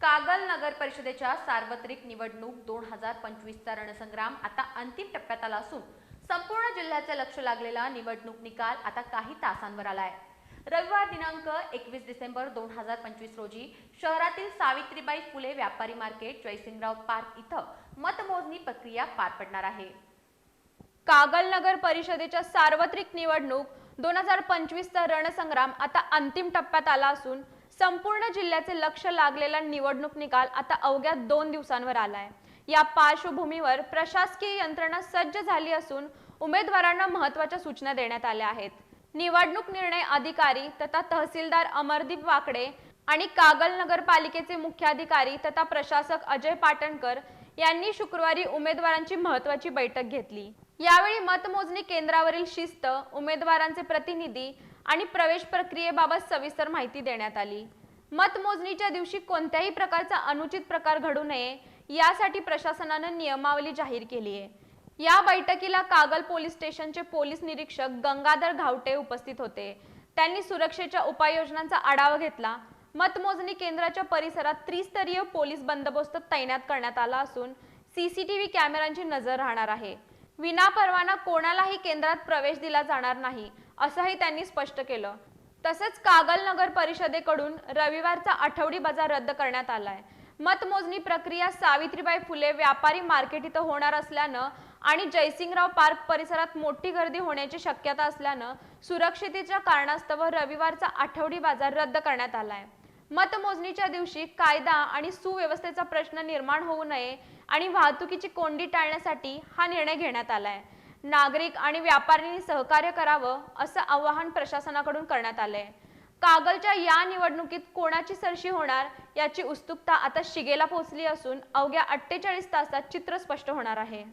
कागल नगर परिषदेच्या सार्वत्रिक निवडणूक दोन हजार पंचवीसचा रणसंग्राम आता अंतिम टप्प्यात आला असून संपूर्ण जिल्ह्याचे लक्ष लागलेला निवडणूक निकाल आता काही तासांवर आलाय. रविवार दिनांक एकवीस डिसेंबर दोन हजार पंचवीस रोजी शहरातील सावित्रीबाई फुले व्यापारी मार्केट जयसिंगराव पार्क इथं मतमोजणी प्रक्रिया पार पडणार आहे. कागल नगर परिषदेच्या सार्वत्रिक निवडणूक दोन हजार पंचवीसचा रणसंग्राम आता अंतिम टप्प्यात आला असून संपूर्ण जिल्ह्याचे लक्ष लागलेला निवडणूक निकाल आता अवघ्या दोन दिवसांवर आलाय. या पार्श्वभूमीवर प्रशासकीय यंत्रणा सज्ज झाली असून उमेदवारांना महत्त्वाच्या सूचना देण्यात आल्या आहेत. निवडणूक निर्णय अधिकारी तथा तहसीलदार अमरदीप वाकडे आणि कागल नगरपालिकेचे मुख्याधिकारी तथा प्रशासक अजय पाटणकर यांनी शुक्रवारी उमेदवारांची महत्वाची बैठक घेतली. यावेळी मतमोजणी केंद्रावरील शिस्त उमेदवारांचे प्रतिनिधी आणि प्रवेश प्रक्रियेबाबत सविस्तर माहिती देण्यात आली. मतमोजणीच्या दिवशी कोणत्याही प्रकारचा अनुचित प्रकार घडू नये यासाठी प्रशासनानं नियमावली जाहीर केली आहे. या बैठकीला कागल पोलीस स्टेशनचे पोलीस निरीक्षक गंगाधर घावटे उपस्थित होते. त्यांनी सुरक्षेच्या उपाययोजनांचा आढावा घेतला. मतमोजणी केंद्राच्या परिसरात त्रिस्तरीय पोलीस बंदोबस्त तैनात करण्यात आला असून सीसीटीव्ही कॅमेऱ्यांची नजर राहणार आहे. विनापरवाना कोणालाही केंद्रात प्रवेश दिला जाणार नाही असंही त्यांनी स्पष्ट केलं. तसेच कागल नगर परिषदेकडून रविवारचा आठवडी बाजार रद्द करण्यात आलाय. मतमोजणी प्रक्रिया सावित्रीबाई फुले व्यापारी मार्केट इथं होणार असल्यानं आणि जयसिंगराव पार्क परिसरात मोठी गर्दी होण्याची शक्यता असल्यानं सुरक्षितेच्या कारणास्तव रविवारचा आठवडी बाजार रद्द करण्यात आलाय. मतमोजणीच्या दिवशी कायदा आणि सुव्यवस्थेचा प्रश्न निर्माण होऊ नये आणि वाहतुकीची कोंडी टाळण्यासाठी हा निर्णय घेण्यात आलाय. नागरिक आणि व्यापाऱ्यांनी सहकार्य करावं असं आवाहन प्रशासनाकडून करण्यात आलंय. कागलच्या या निवडणुकीत कोणाची सरशी होणार याची उत्सुकता आता शिगेला पोहोचली असून अवघ्या अठ्ठेचाळीस तासात चित्र स्पष्ट होणार आहे.